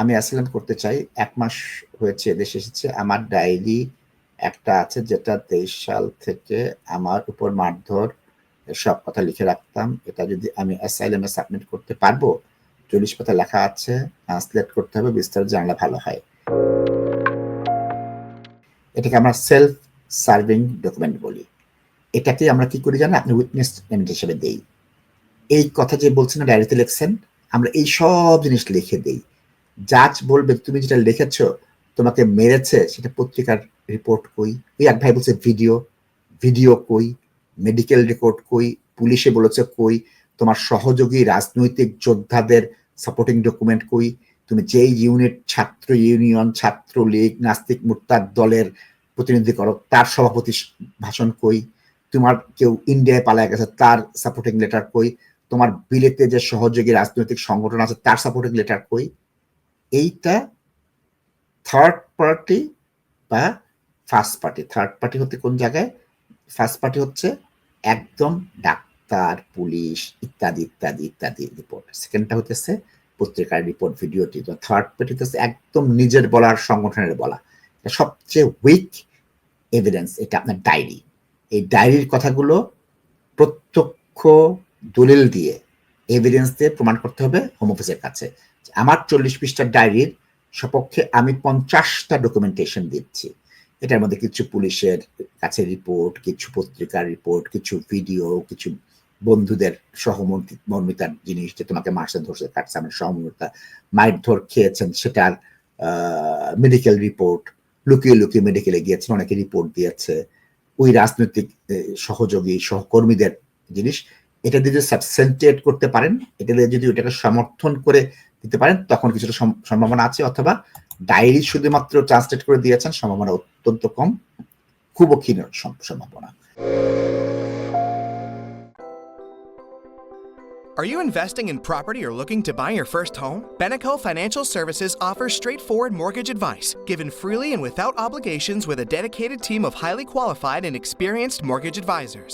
আমি অ্যাসাইলাম করতে চাই। এক মাস হয়েছে, দেশে এসেছে। আমার ডায়েরি একটা আছে যেটা তেইশ সাল থেকে আমার উপর মারধর, সব কথা লিখে রাখতাম। এটা যদি আমি অ্যাসাইলেমে সাবমিট করতে পারব, চল্লিশ পাতা লেখা আছে ট্রান্সলেট করতে হবে, বিস্তারিত জানলে ভালো হয়। এটাকে আমরা সেলফ সার্ভিং ডকুমেন্ট বলি। এটাকে আমরা কি করি জানেন? আপনি উইটনেস হিসেবে দেই। এই কথা যে বলছেন ডায়েরিতে লিখছেন, আমরা এই সব জিনিস লিখে দেই। জাজ বলবে, তুমি যেটা লিখেছো, তোমাকে মেরেছে, সেটা পত্রিকার রিপোর্ট কই? ওই এক ভাই বলছে, ভিডিও ভিডিও কই? মেডিকেল রেকর্ড কই? পুলিশে বলেছে কই? তোমার সহযোগী, রাজনৈতিক যোদ্ধাদের সাপোর্টিং ডকুমেন্ট কই? তুমি যেই ইউনিট ছাত্র ইউনিয়ন ছাত্র লীগ নাস্তিক মুক্তার দলের প্রতিনিধি করো, তার সভাপতি ভাষণ কই? তোমার কেউ ইন্ডিয়ায় পালায় গেছে, তার সাপোর্টিং লেটার কই? তোমার বিলেতে যে সহযোগী রাজনৈতিক সংগঠন আছে, তার সাপোর্টিং লেটার কই? এইটা থার্ড পার্টি বা ফার্স্ট পার্টি থার্ড পার্টি হতে কোন জায়গায়? ফার্স্ট পার্টি হচ্ছে একদম ডাক্তার, পুলিশ ইত্যাদি ইত্যাদি ইত্যাদি রিপোর্ট সেকেন্ডটা হতেছে পত্রিকার রিপোর্ট ভিডিওটি তো থার্ড পার্টি হচ্ছে একদম নিজের বলার, সংগঠনের বলা। এটা সবচেয়ে উইক এভিডেন্স এটা আপনার ডায়েরি এই ডায়েরির কথাগুলো প্রত্যক্ষ দলিল দিয়ে এভিডেন্স দিয়ে প্রমাণ করতে হবে হোম অফিসের কাছে। আমার চল্লিশ পৃষ্ঠার ডায়েরির সপক্ষে আমি পঞ্চাশটা ডকুমেন্টেশন দিচ্ছি। এটার মধ্যে কিছু পুলিশের কাছে রিপোর্ট কিছু পত্রিকার রিপোর্ট কিছু ভিডিও কিছু বন্ধুদের সহমর্মিতার জিনিস যে তোমাকে মাসে ধরছে, কাটছে, আমার সহমর্মিতা মায়ের ধর খেয়েছেন, সেটার মেডিকেল রিপোর্ট লুকিয়ে লুকিয়ে মেডিকেলে গিয়েছেন, অনেকে রিপোর্ট দিয়েছে। ওই রাজনৈতিক সহযোগী, সহকর্মীদের জিনিস, এটা দিয়ে সাবসেন্টিয়েট করতে পারেন, এটা দিয়ে যদি ওটাকে সমর্থন করে দিতে পারেন তখন কিছুটা সম্ভাবনা আছে অথবা ডায়েরি শুধুমাত্র ট্রান্সলেট করে দিয়েছেন সম্ভাবনা অত্যন্ত কম খুব ক্ষীণ সম্ভাবনা Are you investing in property or looking to buy your first home? Beneco Financial Services offers straightforward mortgage advice, given freely and without obligations with a dedicated team of highly qualified and experienced mortgage advisors.